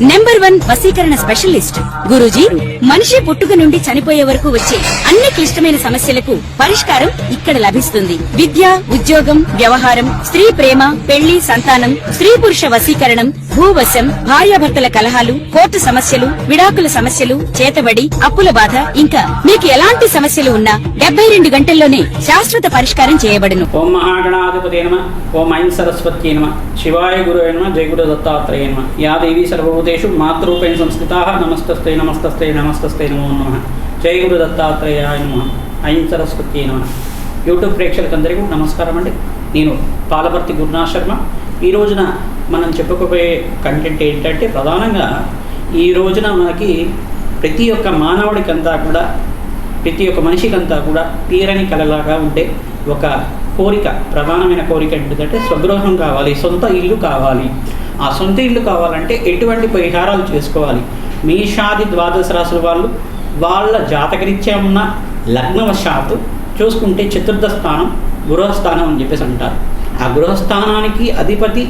Number one వశీకరణ specialist Guruji మనిషి పుట్టుక నుండి చనిపోయే వరకు వచ్చే అన్ని క్లిష్టమైన సమస్యలకు పరిష్కారం ఇక్కడ లభిస్తుంది. విద్య ఉద్యోగం వ్యవహారం స్త్రీ ప్రేమ పెళ్ళి సంతానం స్త్రీ పురుష వసీకరణం భూవశం భార్యాభర్తల కలహాలు కోర్టు సమస్యలు విడాకుల సమస్యలు చేతబడి అప్పుల బాధ ఇంకా మీకు ఎలాంటి సమస్యలు ఉన్నా డెబ్బై రెండు గంటల్లోనే శాశ్వత పరిష్కారం చేయబడును. ఓం మహాగణాధిపతి నమ ఓం ఐం సరస్వతి నమ శివాయ గురు నమ జయ గురు దత్తాత్రేయ నమ. యా సర్వభూతేషు మాతృపేణ సంస్కృతా నమస్తస్తే నమస్తస్తే నమస్తస్తే నమో నమ. జయ గురు దత్తాత్రేయాయ నమ. ఐం నమ. యూట్యూబ్ ప్రేక్షకులందరికీ నమస్కారం అండి. నేను పాలపర్తి గురునాథ్ శర్మ. ఈ రోజున మనం చెప్పుకోబోయే కంటెంట్ ఏంటంటే ప్రధానంగా ఈ రోజున మనకి ప్రతి ఒక్క మానవుడికంతా కూడా ప్రతి ఒక్క మనిషికంతా కూడా తీరని కలలాగా ఉండే ఒక కోరిక ప్రధానమైన కోరిక ఏంటంటే స్వగృహం కావాలి సొంత ఇల్లు కావాలి. ఆ సొంత ఇల్లు కావాలంటే ఎటువంటి పరిహారాలు చేసుకోవాలి? మేషాది ద్వాదశ రాశుల వాళ్ళు వాళ్ళ జాతకరీత్యా ఉన్న లగ్నవశాత్తు చూసుకుంటే చతుర్థ స్థానం గృహస్థానం అని చెప్పేసి అంటారు. ఆ గృహస్థానానికి అధిపతి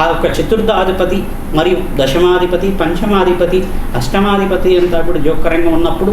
ఆ యొక్క చతుర్థాధిపతి మరియు దశమాధిపతి పంచమాధిపతి అష్టమాధిపతి అంతా కూడా జోకరంగా ఉన్నప్పుడు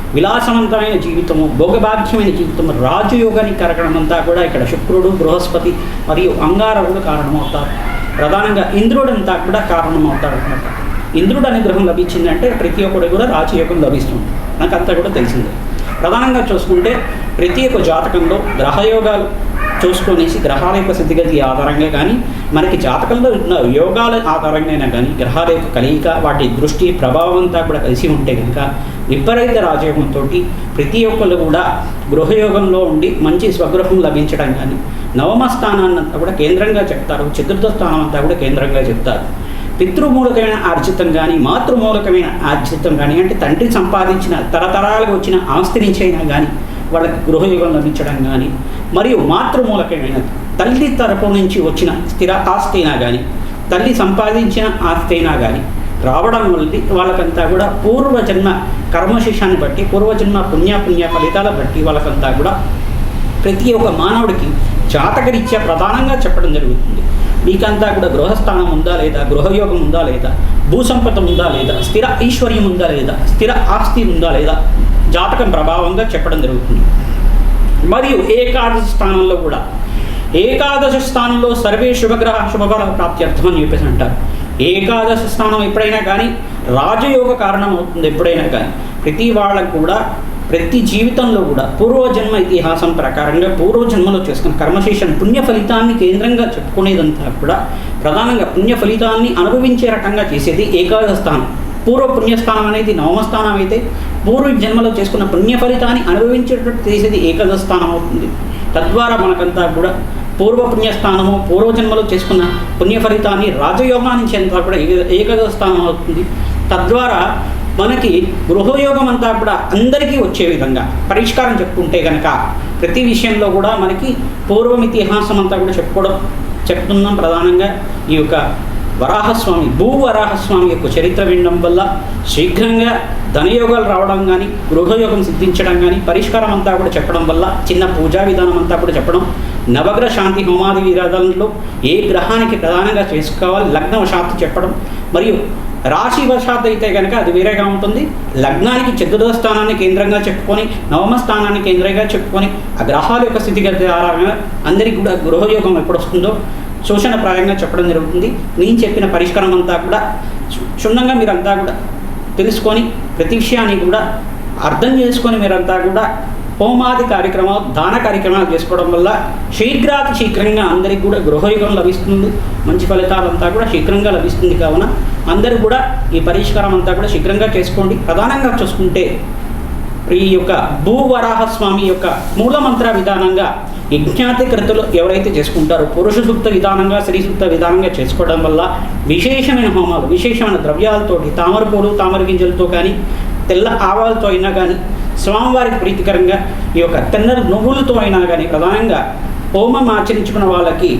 విలాసవంతమైన జీవితము భోగభాగ్యమైన జీవితము రాజయోగానికి కరగడమంతా కూడా ఇక్కడ శుక్రుడు బృహస్పతి మరియు అంగారకుడు కారణమవుతారు. ప్రధానంగా ఇంద్రుడంతా కూడా కారణమవుతాడు అనమాట ఇంద్రుడు అనే గ్రహం లభించిందంటే ప్రతి ఒక్కడు కూడా రాజయోగం లభిస్తుంది. నాకు అంతా కూడా తెలిసిందే. ప్రధానంగా చూసుకుంటే ప్రతి ఒక్క జాతకంలో గ్రహయోగాలు చూసుకొనేసి గ్రహాల యొక్క స్థితిగతి ఆధారంగా కానీ మనకి జాతకంలో ఉన్న యోగాల ఆధారంగా కానీ గ్రహాల యొక్క కలయిక వాటి దృష్టి ప్రభావం అంతా కూడా కలిసి ఉంటే కనుక విపరీత రాజయోగంతో ప్రతి ఒక్కరు కూడా గృహయోగంలో ఉండి మంచి స్వగృహం లభించడం కానీ నవమ స్థానాన్ని అంతా కూడా కేంద్రంగా చెప్తారు. చతుర్థ స్థానం అంతా కూడా కేంద్రంగా చెప్తారు. పితృమూలకమైన ఆర్జితం కానీ మాతృమూలకమైన ఆర్జితం కానీ అంటే తండ్రి సంపాదించిన తరతరాలుగా వచ్చిన ఆస్తి నుంచైనా కానీ వాళ్ళకి గృహయోగం లభించడం కానీ మరియు మాతృమూలకమైన తల్లి తరపు నుంచి వచ్చిన స్థిర ఆస్తి అయినా కానీ తల్లి సంపాదించిన ఆస్తి అయినా కానీ రావడం వల్ల వాళ్ళకంతా కూడా పూర్వజన్మ కర్మశిషాన్ని బట్టి పూర్వజన్మ పుణ్యపుణ్య ఫలితాల బట్టి వాళ్ళకంతా కూడా ప్రతి ఒక్క మానవుడికి జాతకరీత్యా ప్రధానంగా చెప్పడం జరుగుతుంది. మీకంతా కూడా గృహస్థానం ఉందా లేదా గృహయోగం ఉందా లేదా భూసంపద ఉందా లేదా స్థిర ఐశ్వర్యం ఉందా లేదా స్థిర ఆస్తి ఉందా లేదా జాతకం ప్రభావంగా చెప్పడం జరుగుతుంది. మరియు ఏకాదశ స్థానంలో కూడా ఏకాదశ స్థానంలో సర్వే శుభగ్రహ శుభఫల ప్రాప్త్యర్థం అని చెప్పేసి అంటారు. ఏకాదశ స్థానం ఎప్పుడైనా కానీ రాజయోగ కారణం అవుతుంది ఎప్పుడైనా కానీ ప్రతి వాళ్ళకు కూడా ప్రతి జీవితంలో కూడా పూర్వజన్మ ఇతిహాసం ప్రకారంగా పూర్వజన్మలో చేసుకున్న కర్మశేషన్ పుణ్య ఫలితాన్ని కేంద్రంగా చెప్పుకునేదంతా కూడా ప్రధానంగా పుణ్య ఫలితాన్ని అనుభవించే రకంగా చేసేది ఏకాదశ స్థానం పూర్వ పుణ్యస్థానం అనేది నవమస్థానం అయితే పూర్వ జన్మలో చేసుకున్న పుణ్య ఫలితాన్ని అనుభవించేటట్టు చేసేది ఏకాదశ స్థానం అవుతుంది. తద్వారా మనకంతా కూడా పూర్వ పుణ్యస్థానము పూర్వజన్మలో చేసుకున్న పుణ్యఫలితాన్ని రాజయోగాన్ని చెందా కూడా ఏక- స్థానం అవుతుంది. తద్వారా మనకి గృహయోగం అంతా కూడా అందరికీ వచ్చే విధంగా పరిష్కారం చెప్పుకుంటే కనుక ప్రతి విషయంలో కూడా మనకి పూర్వం ఇతిహాసం అంతా కూడా చెప్పుకోవడం చెప్తున్నాం ప్రధానంగా. ఈ యొక్క వరాహస్వామి భూ వరాహస్వామి యొక్క చరిత్ర వినడం వల్ల శీఘ్రంగా ధనయోగాలు రావడం కానీ గృహయోగం సిద్ధించడం కానీ పరిష్కారం అంతా కూడా చెప్పడం వల్ల చిన్న పూజా విధానం అంతా కూడా చెప్పడం నవగ్రహ శాంతి హోమాది విరాధనలో ఏ గ్రహానికి ప్రధానంగా చేసుకోవాలి? లగ్న వశాత్తు చెప్పడం. మరియు రాశి వశాత్తు అయితే కనుక అది వేరేగా ఉంటుంది. లగ్నానికి చతుర్థ స్థానాన్ని కేంద్రంగా చెప్పుకొని నవమ స్థానాన్ని కేంద్రంగా చెప్పుకొని ఆ గ్రహాల యొక్క స్థితిగతి ఆధారంగా అందరికీ కూడా గృహయోగం ఎప్పుడు వస్తుందో శోషణప్రాయంగా చెప్పడం జరుగుతుంది. నేను చెప్పిన పరిష్కారం అంతా కూడా క్షుణ్ణంగా మీరంతా కూడా తెలుసుకొని ప్రతి విషయాన్ని కూడా అర్థం చేసుకొని మీరంతా కూడా హోమాది కార్యక్రమాలు దాన కార్యక్రమాలు చేసుకోవడం వల్ల శీఘ్రాతి శీఘ్రంగా అందరికి కూడా గృహయుగం లభిస్తుంది. మంచి ఫలితాలంతా కూడా శీఘ్రంగా లభిస్తుంది కావున అందరూ కూడా ఈ పరిష్కారం అంతా కూడా శీఘ్రంగా చేసుకోండి. ప్రధానంగా చూసుకుంటే ఈ యొక్క భూవరాహ స్వామి యొక్క మూలమంత్ర విధానంగా యజ్ఞాతి కృతులు ఎవరైతే చేసుకుంటారో పురుష సూక్త విధానంగా స్త్రీ సూక్త విధానంగా చేసుకోవడం వల్ల విశేషమైన హోమాలు విశేషమైన ద్రవ్యాలతోటి తామర పూలు తామర గింజలతో కానీ తెల్ల ఆవాలతో అయినా కానీ స్వామివారికి ప్రీతికరంగా ఈ యొక్క తెల్ల నువ్వులతో అయినా కానీ ప్రధానంగా హోమం ఆచరించుకున్న వాళ్ళకి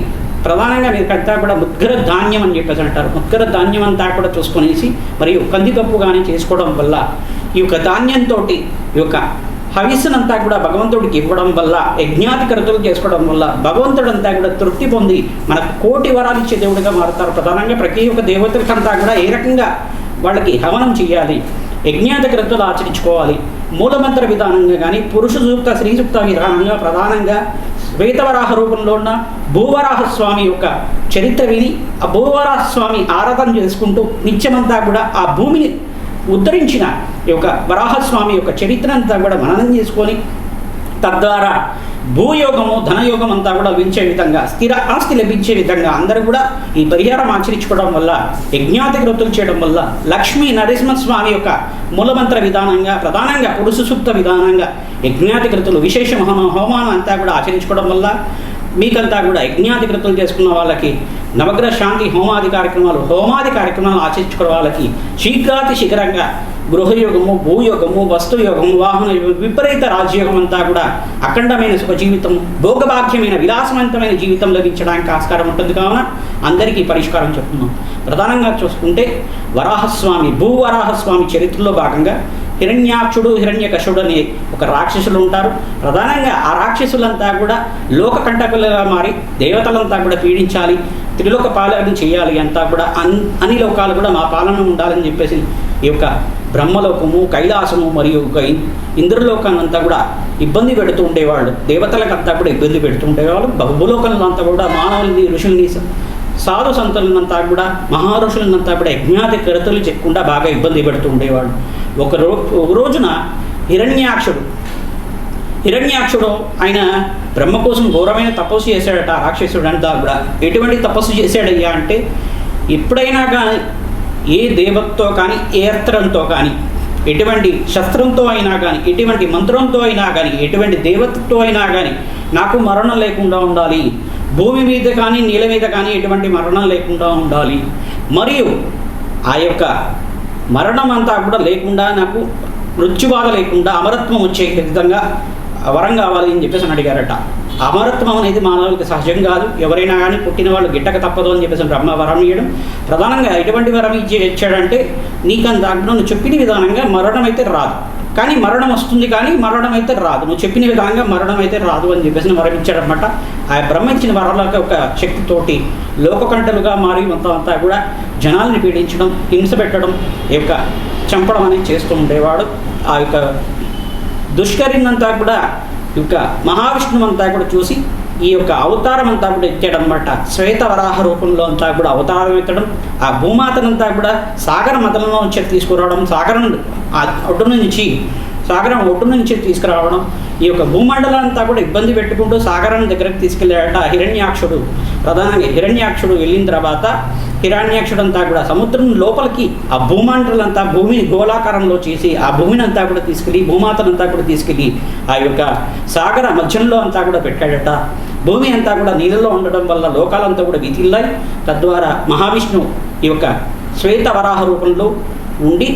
ప్రధానంగా మీరు అంతా కూడా ముద్గర ధాన్యం అని చెప్పేసి అంటారు. ముద్గర ధాన్యం అంతా కూడా చూసుకునేసి మరియు కందిపప్పు కానీ చేసుకోవడం వల్ల ఈ యొక్క ధాన్యంతో ఈ యొక్క హవిస్సునంతా కూడా భగవంతుడికి ఇవ్వడం వల్ల యజ్ఞాతి కృతులు చేసుకోవడం వల్ల భగవంతుడంతా కూడా తృప్తి పొంది మనకు కోటి వరాలు ఇచ్చే దేవుడిగా మారుతారు. ప్రధానంగా ప్రతి ఒక్క దేవతలకంతా కూడా ఏ రకంగా వాళ్ళకి హవనం చేయాలి? యజ్ఞాత ఆచరించుకోవాలి. మూలమంత్ర విధానంగా కానీ పురుష సూక్త స్త్రీ సూక్త విధానంగా ప్రధానంగా శ్వేతవరాహ రూపంలో ఉన్న భూవరాహ స్వామి యొక్క చరిత్ర విని ఆ భూవరాహ స్వామి ఆరాధన చేసుకుంటూ నిత్యమంతా కూడా ఆ భూమిని ఉద్ధరించిన ఈ యొక్క వరాహస్వామి యొక్క చరిత్ర అంతా కూడా మననం చేసుకొని తద్వారా భూయోగము ధనయోగం అంతా కూడా లభించే విధంగా స్థిర ఆస్తి లభించే విధంగా అందరూ కూడా ఈ పరిహారం ఆచరించుకోవడం వల్ల యజ్ఞాతి చేయడం వల్ల లక్ష్మీ నరసింహస్వామి యొక్క మూలమంత్ర విధానంగా ప్రధానంగా పురుషు సూక్త విధానంగా యజ్ఞాతి కృతులు విశేష హోమ హోమానం అంతా కూడా ఆచరించుకోవడం వల్ల మీకంతా కూడా యజ్ఞాతి కృతులు చేసుకున్న వాళ్ళకి నవగ్రహ శాంతి హోమాది కార్యక్రమాలు హోమాది కార్యక్రమాలు ఆచరించుకున్న వాళ్ళకి శీఘ్రాతి శీఘ్రంగా గృహయోగము భూయోగము వస్తుయోగము వాహన విపరీత రాజయోగం అంతా కూడా అఖండమైన సుఖ జీవితం భోగభాగ్యమైన విలాసవంతమైన జీవితం లభించడానికి ఆస్కారం ఉంటుంది కావున అందరికీ పరిష్కారం చెప్తున్నాం. ప్రధానంగా చూసుకుంటే వరాహస్వామి భూవరాహస్వామి చరిత్రలో భాగంగా హిరణ్యాక్షుడు హిరణ్యకశుడు అనే ఒక రాక్షసులు ఉంటారు. ప్రధానంగా ఆ రాక్షసులంతా కూడా లోకకంటకులుగా మారి దేవతలంతా కూడా పీడించాలి త్రిలోక పాలన చేయాలి అంతా కూడా అన్ అన్ని లోకాలు కూడా మా పాలన ఉండాలని చెప్పేసి ఈ యొక్క బ్రహ్మలోకము కైలాసము మరియు ఒక అంతా కూడా ఇబ్బంది పెడుతూ ఉండేవాళ్ళు. దేవతలకంతా కూడా ఇబ్బంది పెడుతూ ఉండేవాళ్ళు. బహుభూలోకంలో అంతా కూడా మానవుల్ని ఋషుల్ని స- సాధు సంతులనంతా కూడా మహారుషులనంతా కూడా యజ్ఞాతి కరతలు చెక్కకుండా బాగా ఇబ్బంది పెడుతూ ఉండేవాడు ఒక రో ఒక రోజున హిరణ్యాక్షుడు హిరణ్యాక్షుడు ఆయన బ్రహ్మ కోసం ఘోరమైన తపస్సు చేశాడట రాక్షసుడు. అంతా కూడా ఎటువంటి తపస్సు చేశాడయ్యా అంటే ఎప్పుడైనా కానీ ఏ దేవతతో కానీ ఏ అస్త్రంతో కానీ ఎటువంటి శస్త్రంతో అయినా కానీ ఎటువంటి మంత్రంతో అయినా కానీ ఎటువంటి దేవతతో అయినా కానీ నాకు మరణం లేకుండా ఉండాలి. భూమి మీద కానీ నీళ్ళ మీద కానీ ఎటువంటి మరణం లేకుండా ఉండాలి. మరియు ఆ యొక్క మరణం అంతా కూడా లేకుండా నాకు మృత్యుబాధ లేకుండా అమరత్వం వచ్చే విధంగా వరం కావాలి అని చెప్పేసి అని అడిగారట. అమరత్వం అనేది మానవులకి సహజం కాదు. ఎవరైనా కానీ పుట్టిన వాళ్ళు గిట్టక తప్పదు అని చెప్పేసి బ్రహ్మ వరం ఇవ్వడం ప్రధానంగా ఎటువంటి వరం ఇచ్చి ఇచ్చాడంటే నీకంత నువ్వు చెప్పిన విధానంగా మరణం అయితే రాదు. కానీ మరణం వస్తుంది కానీ మరణం అయితే రాదు. నువ్వు చెప్పిన విధంగా మరణం అయితే రాదు అని చెప్పేసి వరం ఇచ్చాడనమాట ఆ బ్రహ్మ ఇచ్చిన వరాలకు ఒక శక్తితోటి లోకకంటలుగా మారి మొత్తం అంతా కూడా జనాల్ని పీడించడం హింస పెట్టడం ఈ యొక్క చంపడం అనేది చేస్తూ ఉండేవాడు. ఆ యొక్క దుష్కరినంతా కూడా ఈ యొక్క మహావిష్ణువు అంతా కూడా చూసి ఈ యొక్క అవతారం అంతా కూడా ఎత్తాడనమాట శ్వేత వరాహ రూపంలో అంతా కూడా అవతారం ఎత్తడం ఆ భూమాతనంతా కూడా సాగర మతంలో నుంచి తీసుకురావడం సాగరం ఒడ్డు నుంచి సాగరం ఒడ్డు నుంచి తీసుకురావడం ఈ యొక్క భూమండలం అంతా కూడా ఇబ్బంది పెట్టుకుంటూ సాగరం దగ్గరకు తీసుకెళ్ళాడట హిరణ్యాక్షుడు. ప్రధానంగా హిరణ్యాక్షుడు వెళ్ళిన తర్వాత హిరణ్యాక్షుడంతా కూడా సముద్రం లోపలికి ఆ భూమండలంతా భూమిని గోళాకారంలో చేసి ఆ భూమిని అంతా కూడా తీసుకెళ్ళి భూమాతనంతా కూడా తీసుకెళ్ళి ఆ యొక్క సాగర మధ్యంలో అంతా కూడా పెట్టాడట. భూమి అంతా కూడా నీళ్ళలో ఉండడం వల్ల లోకాలంతా కూడా విధిల్లాయి. తద్వారా మహావిష్ణువు ఈ యొక్క శ్వేత వరాహ రూపంలో ఉండి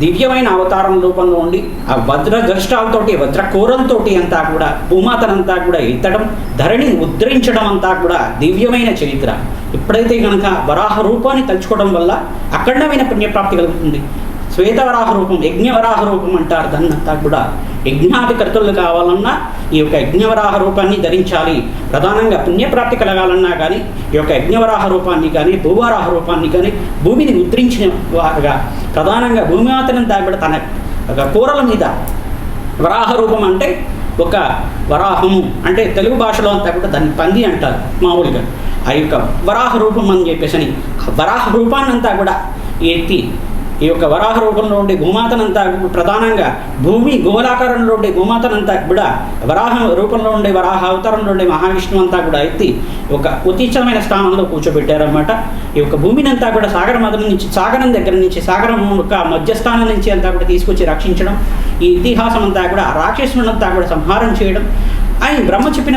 దివ్యమైన అవతారం రూపంలో ఉండి ఆ వజ్ర దృష్టాలతోటి వజ్ర కోరంతోటి అంతా కూడా భూమాతనంతా కూడా ఎత్తడం ధరణిని ఉద్ధరించడం అంతా కూడా దివ్యమైన చరిత్ర. ఎప్పుడైతే కనుక వరాహ రూపాన్ని తలుచుకోవడం వల్ల అఖండమైన పుణ్యప్రాప్తి కలుగుతుంది. శ్వేతవరాహ రూపం యజ్ఞవరాహ రూపం అంటారు. దాన్నంతా కూడా యజ్ఞాధికర్తలు కావాలన్నా ఈ యొక్క యజ్ఞవరాహ రూపాన్ని ధరించాలి. ప్రధానంగా పుణ్యప్రాప్తి కలగాలన్నా కానీ ఈ యొక్క యజ్ఞవరాహ రూపాన్ని కానీ భూవరాహ రూపాన్ని కానీ భూమిని ముద్రించిన వారుగా ప్రధానంగా భూమిమాతనంతా కూడా తన ఒక కూరల మీద. వరాహ రూపం అంటే ఒక వరాహము. అంటే తెలుగు భాషలో అంతా కూడా దాన్ని పంది అంటారు మామూలుగా. ఆ యొక్క వరాహ రూపం అని చెప్పేసి అని వరాహ రూపాన్నంతా కూడా ఎత్తి ఈ యొక్క వరాహ రూపంలో ఉండే భూమాతనంతా ప్రధానంగా భూమి గోలాకారంలో ఉండే గోమాతనంతా కూడా వరాహ రూపంలో ఉండే వరాహ అవతారంలో ఉండే మహావిష్ణువు అంతా కూడా ఎత్తి ఒక ఉత్తీచమైన స్థానంలో కూర్చోబెట్టారనమాట ఈ యొక్క భూమిని అంతా కూడా సాగర మధుల నుంచి సాగరం దగ్గర నుంచి సాగరం యొక్క మధ్యస్థానం నుంచి అంతా కూడా తీసుకొచ్చి రక్షించడం ఈ ఇతిహాసం అంతా కూడా రాక్షసునంతా కూడా సంహారం చేయడం. ఆయన బ్రహ్మ చెప్పిన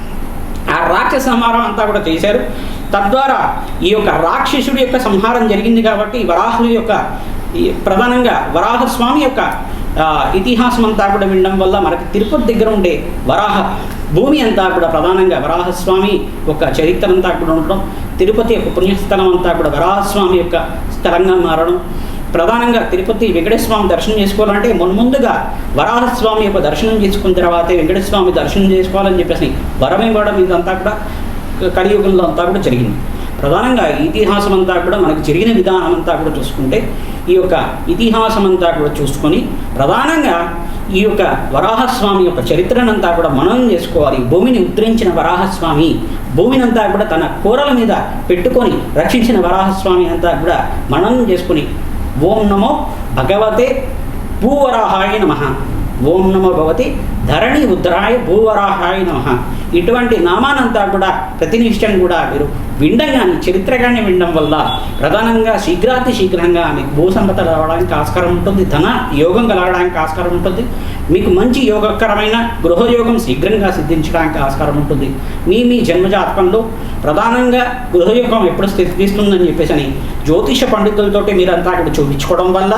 ఆ రాక్షస సంహారం అంతా కూడా చేశారు. తద్వారా ఈ యొక్క రాక్షసుడి యొక్క సంహారం జరిగింది కాబట్టి వరాహుడి యొక్క ప్రధానంగా వరాహస్వామి యొక్క ఇతిహాసం అంతా కూడా వినడం వల్ల మనకి తిరుపతి దగ్గర ఉండే వరాహ భూమి అంతా కూడా ప్రధానంగా వరాహస్వామి యొక్క చరిత్ర అంతా కూడా ఉండడం తిరుపతి యొక్క పుణ్యస్థలం అంతా కూడా వరాహస్వామి యొక్క స్థలంగా మారడం ప్రధానంగా తిరుపతి వెంకటేశ్వర దర్శనం చేసుకోవాలంటే మున్ముందుగా వరాహస్వామి యొక్క దర్శనం చేసుకున్న తర్వాతే వెంకటేశ్వర దర్శనం చేసుకోవాలని చెప్పేసి వరం ఇవ్వడం ఇదంతా కూడా కలియుగంలో అంతా కూడా జరిగింది. ప్రధానంగా ఇతిహాసం అంతా కూడా మనకు జరిగిన విధానం అంతా కూడా చూసుకుంటే ఈ యొక్క ఇతిహాసం అంతా కూడా చూసుకొని ప్రధానంగా ఈ యొక్క వరాహస్వామి యొక్క చరిత్రనంతా కూడా మననం చేసుకోవాలి. భూమిని ఉద్ధరించిన వరాహస్వామి భూమినంతా కూడా తన కూరల మీద పెట్టుకొని రక్షించిన వరాహస్వామి అంతా కూడా మననం చేసుకొని ఓం నమో భగవతే పూవరాహాయ నమ. ఓం నమో భవతి ధరణి ఉత్తరాయ భూవరాహాయ నమ. ఇటువంటి నామానంతా కూడా ప్రతినిష్టం కూడా మీరు వినగానే చరిత్రగానే వినడం వల్ల ప్రధానంగా శీఘ్రాతి శీఘ్రంగా మీకు భూసంపద రావడానికి ఆస్కారం ఉంటుంది ధన యోగం కలగడానికి ఆస్కారం ఉంటుంది. మీకు మంచి యోగకరమైన గృహయోగం శీఘ్రంగా సిద్ధించడానికి ఆస్కారం ఉంటుంది. మీ మీ జన్మజాతకంలో ప్రధానంగా గృహయోగం ఎప్పుడు స్థితిస్తుందని చెప్పేసి అని జ్యోతిష పండితులతోటి మీరంతా అక్కడ చూపించుకోవడం వల్ల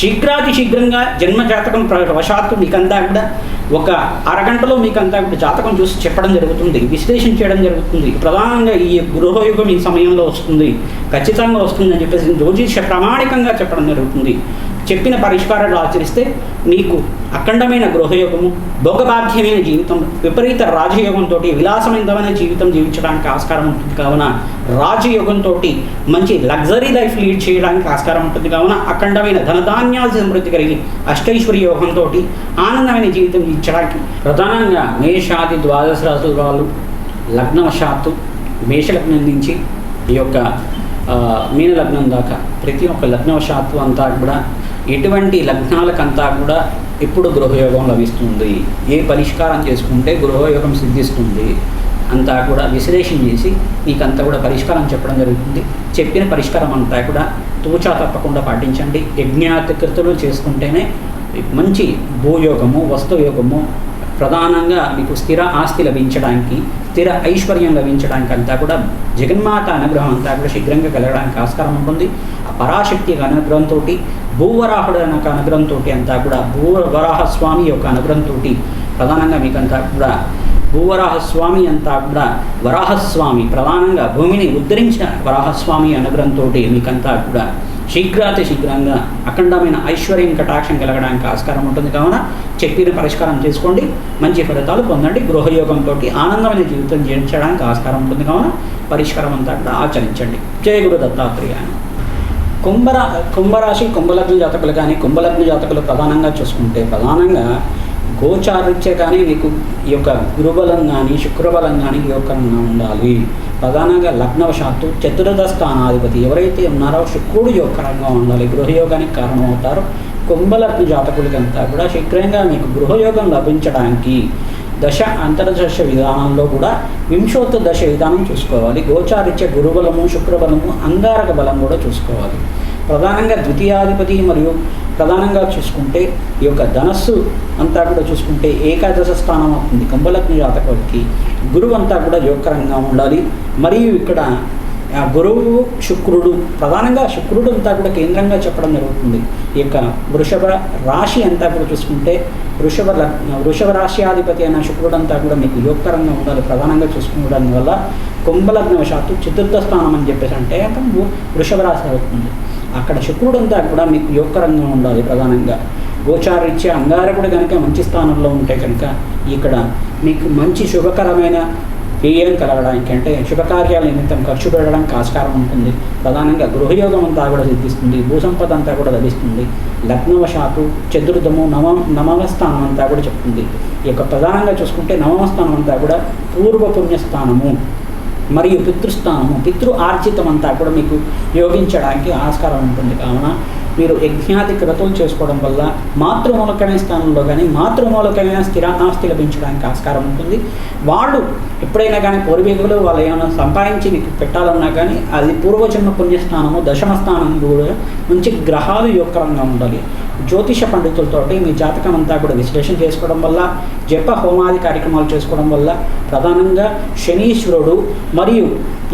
శీఘ్రాతి శీఘ్రంగా జన్మజాతకం వశాత్తు మీకంతా కూడా ఒక అరగంటలో మీకు అంతా జాతకం చూసి చెప్పడం జరుగుతుంది విశ్లేషణ చేయడం జరుగుతుంది. ప్రధానంగా ఈ గృహయుగం ఈ సమయంలో వస్తుంది ఖచ్చితంగా వస్తుంది అని చెప్పేసి జ్యోతిష ప్రామాణికంగా చెప్పడం జరుగుతుంది. చెప్పిన పరిష్కారాలు ఆచరిస్తే నీకు అఖండమైన గృహయోగము భోగబాధ్యమైన జీవితం విపరీత రాజయోగంతో విలాసమైనమైన జీవితం జీవించడానికి ఆస్కారం ఉంటుంది. కావున రాజయోగంతో మంచి లగ్జరీ లైఫ్ లీడ్ చేయడానికి ఆస్కారం ఉంటుంది. కావున అఖండమైన ధనధాన్యాల సమృద్ధి కలిగి అష్టైశ్వర్య యోగంతో ఆనందమైన జీవితం జీవించడానికి ప్రధానంగా మేషాది ద్వాదశ రాశుల వాళ్ళు లగ్నవశాత్తు మేషలగ్నం నుంచి ఈ యొక్క మీన లగ్నం దాకా ప్రతి ఒక్క లగ్నవశాత్తు అంతా కూడా ఎటువంటి లగ్నాలకంతా కూడా ఎప్పుడు గృహయోగం లభిస్తుంది? ఏ పరిష్కారం చేసుకుంటే గృహయోగం సిద్ధిస్తుంది? అంతా కూడా విశ్లేషణ చేసి మీకంతా కూడా పరిష్కారం చెప్పడం జరుగుతుంది. చెప్పిన పరిష్కారం అంతా కూడా తూచా తప్పకుండా పాటించండి. యజ్ఞాతికృతులు చేసుకుంటేనే మంచి భూయోగము వస్తుయోగము ప్రధానంగా మీకు స్థిర ఆస్తి లభించడానికి స్థిర ఐశ్వర్యం లభించడానికి అంతా కూడా జగన్మాత అనుగ్రహం అంతా కూడా శీఘ్రంగా కలగడానికి ఆస్కారం ఉంటుంది. ఆ పరాశక్తి అనుగ్రహంతో భూవరాహుడు అనే ఒక అనుగ్రహంతో అంతా కూడా భూవరాహ స్వామి యొక్క అనుగ్రహంతో ప్రధానంగా మీకంతా కూడా భూవరాహస్వామి అంతా కూడా వరాహస్వామి ప్రధానంగా భూమిని ఉద్ధరించిన వరాహస్వామి అనుగ్రహంతో మీకంతా కూడా శీఘ్రాతి శీఘ్రంగా అఖండమైన ఐశ్వర్యం కటాక్షం కలగడానికి ఆస్కారం ఉంటుంది. కావున చెప్పిన పరిష్కారం చేసుకోండి. మంచి ఫలితాలు పొందండి. గృహయోగంతో ఆనందమైన జీవితం జీవించడానికి ఆస్కారం ఉంటుంది. కావున పరిష్కారం అంతా కూడా ఆచరించండి. జయ గురు దత్తాత్రేయ కుంభరా కుంభరాశి కుంభలగ్న జాతకులు కానీ కుంభలగ్న జాతకులు ప్రధానంగా చూసుకుంటే ప్రధానంగా గోచారిత్య కానీ మీకు ఈ యొక్క గురుబలం కానీ శుక్రబలం కానీ యోగకరంగా ఉండాలి. ప్రధానంగా లగ్నవశాత్తు చతుర్థ స్థానాధిపతి ఎవరైతే ఉన్నారో శుక్రుడు యోగకరంగా ఉండాలి. గృహయోగానికి కారణమవుతారో. కుంభలగ్న జాతకులకంతా కూడా శీఘ్రంగా మీకు గృహయోగం లభించడానికి దశ అంతర్దశ విధానంలో కూడా వింశోత్త దశ విధానం చూసుకోవాలి. గోచారిత్య గురుబలము శుక్రబలము అంగారక బలం కూడా చూసుకోవాలి. ప్రధానంగా ద్వితీయాధిపతి మరియు ప్రధానంగా చూసుకుంటే ఈ యొక్క ధనస్సు అంతా కూడా చూసుకుంటే ఏకాదశ స్థానం అవుతుంది. కుంభలగ్న జాతకుడికి గురువు అంతా కూడా యోగకరంగా ఉండాలి. మరియు ఇక్కడ గురువు శుక్రుడు ప్రధానంగా శుక్రుడు అంతా కూడా కేంద్రంగా చెప్పడం జరుగుతుంది. ఈ యొక్క వృషభ రాశి అంతా కూడా చూసుకుంటే వృషభ వృషభ రాశ్యాధిపతి అయిన శుక్రుడు అంతా కూడా మీకు యోగకరంగా ఉండాలి ప్రధానంగా చూసుకోవడం వల్ల కుంభలగ్నవశాత్తు చతుర్థ స్థానం అని చెప్పేసి అంటే అక్కడ వృషభ రాశి అవుతుంది. అక్కడ శుక్రుడు అంతా కూడా మీకు యోగకరంగా ఉండాలి ప్రధానంగా. గోచారీత్యా అంగారకుడు కనుక మంచి స్థానంలో ఉంటే కనుక ఇక్కడ మీకు మంచి శుభకరమైన వ్యయం కలగడానికి అంటే శుభకార్యాల నిమిత్తం ఖర్చు పెట్టడానికి ఆస్కారం ఉంటుంది. ప్రధానంగా గృహయోగం అంతా కూడా సిద్ధిస్తుంది. భూసంపద అంతా కూడా లభిస్తుంది. లగ్నవశాత్తు చతుర్థము నవ నవమ స్థానం అంతా కూడా చెప్తుంది. ఈ యొక్క ప్రధానంగా చూసుకుంటే నవమ స్థానం అంతా కూడా పూర్వపుణ్యస్థానము మరియు పితృస్థానము పితృ ఆర్జితం అంతా కూడా మీకు యోగించడానికి ఆస్కారం ఉంటుంది. కావున మీరు యజ్ఞాది క్రతువులు చేసుకోవడం వల్ల మాతృమూలకమైన స్థానంలో కానీ మాతృమూలకమైన స్థిర లభించడానికి ఆస్కారం ఉంటుంది. వాళ్ళు ఎప్పుడైనా కానీ పూర్వీకులు వాళ్ళు ఏమైనా సంపాదించి మీకు పెట్టాలన్నా కానీ అది పూర్వజన్మ పుణ్యస్థానము దశమ స్థానం కూడా మంచి గ్రహాలు యోగకరంగా ఉండాలి. జ్యోతిష పండితులతోటి మీ జాతకం అంతా కూడా విశ్లేషణ చేసుకోవడం వల్ల జప హోమాది కార్యక్రమాలు చేసుకోవడం వల్ల ప్రధానంగా శనీశ్వరుడు మరియు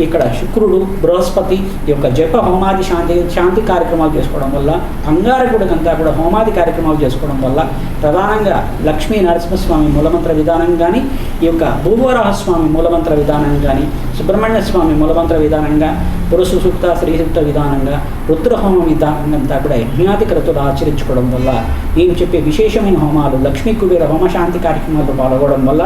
ఇక్కడ శుక్రుడు బృహస్పతి ఈ యొక్క జప హోమాది శాంతి శాంతి కార్యక్రమాలు చేసుకోవడం వల్ల అంగారకుడికంతా కూడా హోమాది కార్యక్రమాలు చేసుకోవడం వల్ల ప్రధానంగా లక్ష్మీ నరసింహస్వామి మూలమంత్ర విధానం కానీ ఈ యొక్క భూవరాహస్వామి మూలమంత్ర విధానం కానీ సుబ్రహ్మణ్య స్వామి మూలమంత్ర విధానంగా పురుష సూక్త స్త్రీ సూక్త విధానంగా రుద్రహోమం విధానం కూడా యజ్ఞాధికరతులు ఆచరించుకోవడం వల్ల నేను చెప్పే విశేషమైన హోమాలు లక్ష్మీ కుబేర హోమ శాంతి కార్యక్రమాల్లో పాల్గొనడం వల్ల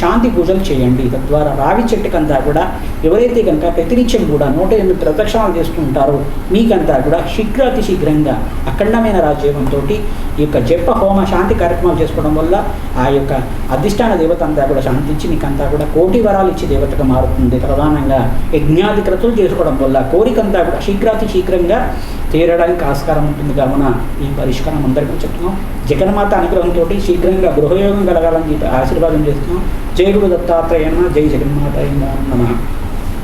శాంతి పూజలు చేయండి. తద్వారా రావి చెట్టుకంతా కూడా ఎవరైతే కనుక ప్రతినిత్యం కూడా నూట ఎనిమిది ప్రదక్షిణాలు చేస్తుంటారో మీకంతా కూడా శీఘ్రాతి శీఘ్రంగా అఖండమైన రాజ్యోగంతో ఈ యొక్క జప హోమ శాంతి కార్యక్రమాలు చేసుకోవడం వల్ల ఆ యొక్క అధిష్టాన దేవత అంతా కూడా శాంతించి మీకంతా కూడా కోటి వరాలు ఇచ్చి దేవతగా మారుతుంది. ప్రధానంగా యజ్ఞాది క్రతులు చేసుకోవడం వల్ల కోరికంతా కూడా శీఘ్రాతి శీఘ్రంగా తీరడానికి ఆస్కారం ఉంటుంది. కావున ఈ పరిష్కారం అందరికీ చెప్తున్నాం. జగన్మాత అనుగ్రహంతో శీఘ్రంగా గృహయోగం కలగాలని చెప్పి ఆశీర్వాదం చేస్తున్నాం. జయ గురు దత్తాత్రేయ జై జగన్మాత నమః.